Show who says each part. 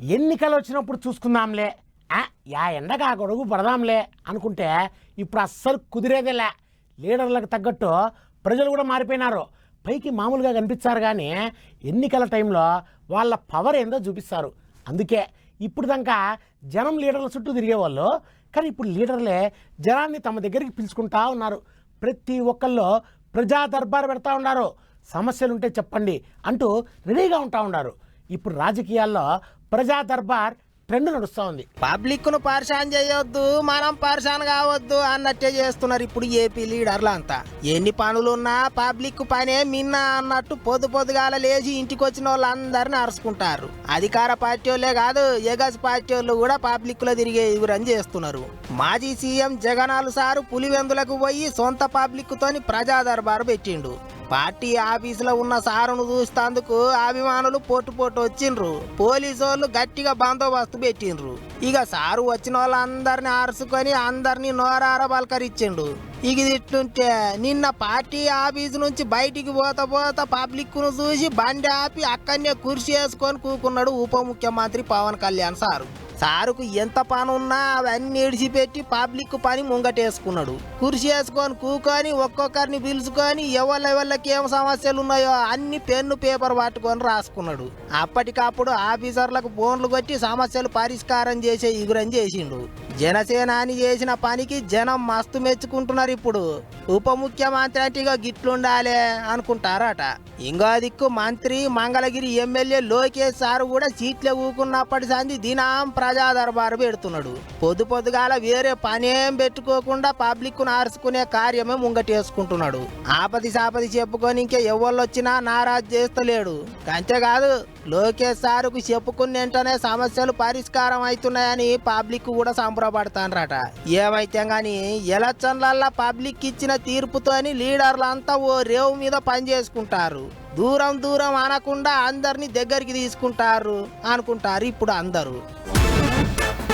Speaker 1: ఎన్నికలు వచ్చినప్పుడు చూసుకుందాంలే యా ఎండగా ఆ గొడుగు పడదాంలే అనుకుంటే ఇప్పుడు అస్సలు కుదిరేదేలే. లీడర్లకు తగ్గట్టు ప్రజలు కూడా మారిపోయినారు. పైకి మామూలుగా కనిపించారు కానీ ఎన్నికల టైంలో వాళ్ళ పవర్ ఏందో చూపిస్తారు. అందుకే ఇప్పుడు దాకా జనం లీడర్ల చుట్టూ తిరిగేవాళ్ళు కానీ ఇప్పుడు లీడర్లే జనాన్ని తమ దగ్గరికి పిలుచుకుంటా ఉన్నారు. ప్రతి ఒక్కళ్ళు ప్రజా దర్బార్ పెడతా ఉన్నారు. సమస్యలు ఉంటే చెప్పండి అంటూ రెడీగా ఉంటా ఉన్నారు. ఇప్పుడు రాజకీయాల్లో ప్రజా దర్బార్ ట్రెండ్ నడుస్తూ ఉంది.
Speaker 2: పబ్లిక్ను పరిశాన్ చేయొద్దు మనం పరిశాన్ కావద్దు అన్నట్టే చేస్తున్నారు ఇప్పుడు ఏపీ లీడర్లు అంతా. ఎన్ని పనులున్నా పబ్లిక్ పనే మిన్న అన్నట్టు పొద్దు పొద్దుగాల లేచి ఇంటికి వచ్చిన వాళ్ళందరిని అరుచుకుంటారు. అధికార పార్టీ వాళ్ళే కాదు ఎగస్ పార్టీ వాళ్ళు కూడా పబ్లిక్లో తిరిగే ఎగురని చేస్తున్నారు. మాజీ సీఎం జగనాలు సారు పులివెందులకు పోయి సొంత పబ్లిక్ తోని ప్రజా దర్బారు పెట్టిండు. పార్టీ ఆఫీసులో ఉన్న సారును చూస్తాందుకు అభిమానులు పొట్టు పొట్టు వచ్చిండ్రు. పోలీసు వాళ్ళు గట్టిగా బందోబస్తు పెట్టిండ్రు. ఇక సారు వచ్చిన వాళ్ళందరిని అరుసుకొని అందరినీ నోరార పలకరించిండు ఇక ఇట్లుంటే నిన్న పార్టీ ఆఫీస్ నుంచి బయటికి పోత పోత పబ్లిక్ను చూసి బండి ఆపి అక్కడనే కుర్చీ వేసుకొని కూకున్నాడు ఉప ముఖ్యమంత్రి పవన్ కళ్యాణ్ సారు. సారుకు ఎంత పని ఉన్నా అవన్నీ ఇడిచిపెట్టి పబ్లిక్ పని ముంగటేసుకున్నాడు. కుర్చీ వేసుకొని కూకొని ఒక్కొక్కరిని పిలుచుకొని ఎవరి ఎవరికి ఏం సమస్యలు ఉన్నాయో అన్ని పెన్ను పేపర్ పట్టుకొని రాసుకున్నాడు. అప్పటికప్పుడు ఆఫీసర్లకు ఫోన్లు కొట్టి సమస్యలు పరిష్కారం చేసే ఇగురని చేసిండు. జనసేన అని చేసిన పనికి జనం మస్తు మెచ్చుకుంటున్నారు ఇప్పుడు. ఉప ముఖ్యమంత్రి అంటే ఇక గిట్లుండాలే అనుకుంటారట. ఇంకో దిక్కు మంత్రి మంగళగిరి ఎమ్మెల్యే లోకేష్ సార్ కూడా సీట్లే ఊకున్నప్పటి సంది దినం ప్రజా దర్బారు పెడుతున్నాడు. పొద్దు పొద్దుగాల వేరే పనేం పెట్టుకోకుండా పబ్లిక్ను ఆర్చుకునే కార్యమే ముంగటేసుకుంటున్నాడు ఆపది సాపది చెప్పుకొని ఇంకే ఎవళ్ళు వచ్చినా నారాజ్ చేస్తలేడు. అంతేకాదు లోకేష్ సార్కు చెప్పుకున్న వెంటనే సమస్యలు పరిష్కారం అవుతున్నాయని పబ్లిక్ కూడా సంబరపడతానరట ఏమైతే గాని ఎలక్షన్లల్లా పబ్లిక్ ఇచ్చిన తీర్పుతోని లీడర్లంతా ఓ రేవు మీద పనిచేసుకుంటారు దూరం దూరం అనకుండా అందరినీ దగ్గరికి తీసుకుంటారు అనుకుంటారు ఇప్పుడు అందరూ.